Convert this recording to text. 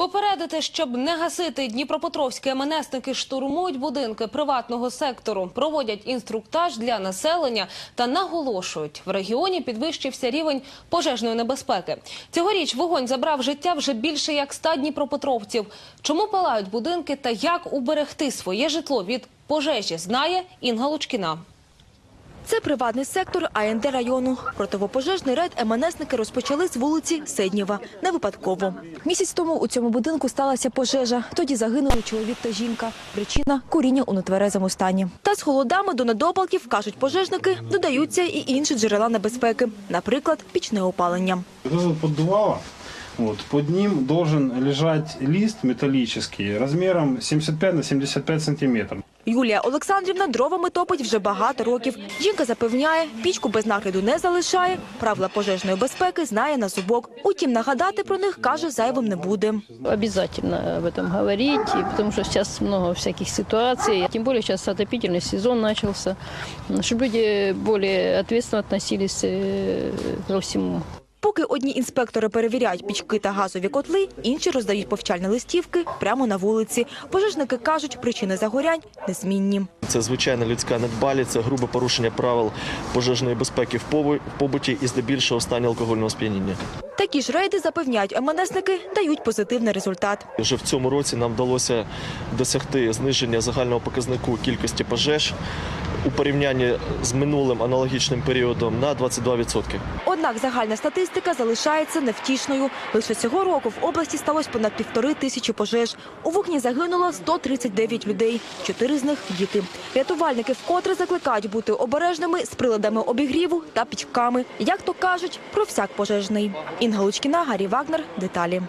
Попередити, щоб не гасити дніпропетровські МНСники штурмують будинки приватного сектору, проводять інструктаж для населення та наголошують, в регіоні підвищився рівень пожежної небезпеки. Цьогоріч вогонь забрав життя вже більше як ста дніпропетровців. Чому палають будинки та як уберегти своє житло від пожежі, знає Інга Лучкіна. Це приватний сектор АНД району. Противопожежний рейд МНСники розпочали з вулиці Седнєва. Не випадково. Місяць тому у цьому будинку сталася пожежа. Тоді загинули чоловік та жінка. Причина – куріння у нетверезому стані. Та з холодами до недопалків, кажуть пожежники, додаються і інші джерела небезпеки. Наприклад, пічне опалення. Это вот поддувало, вот, под ним должен лежать лист металлический размером 75 на 75 сантиметров. Юлія Олександрівна дровами топить вже багато років. Жінка запевняє, пічку без нагляду не залишає, правила пожежної безпеки знає на зубок. Утім, нагадати про них, каже, зайвим не буде. Обязательно об этом говорить, и потому что сейчас много всяких ситуаций. Тем более сейчас отопительный сезон начался, чтобы люди более ответственно относились э, ко всему. Поки одні інспектори перевіряють пічки та газові котли, інші роздають повчальні листівки прямо на вулиці. Пожежники кажуть, причини загорянь незмінні. Це звичайна людська недбалість, це грубе порушення правил пожежної безпеки в побу- побуті і здебільшого стані алкогольного сп'яніння. Такі ж рейди, запевняють МНСники, дають позитивний результат. Вже в цьому році нам вдалося досягти зниження загального показнику кількості пожеж у порівнянні з минулим аналогічним періодом на 22%. Однак загальна статистика залишається невтішною. Лише цього року в області сталося понад півтори тисячі пожеж. У вогні загинуло 139 людей, чотири з них – діти. Рятувальники вкотре закликають бути обережними з приладами обігріву та пічками. Як то кажуть, про всяк пожежний. Інга Лучкіна, Гаррі Вагнер. Деталі.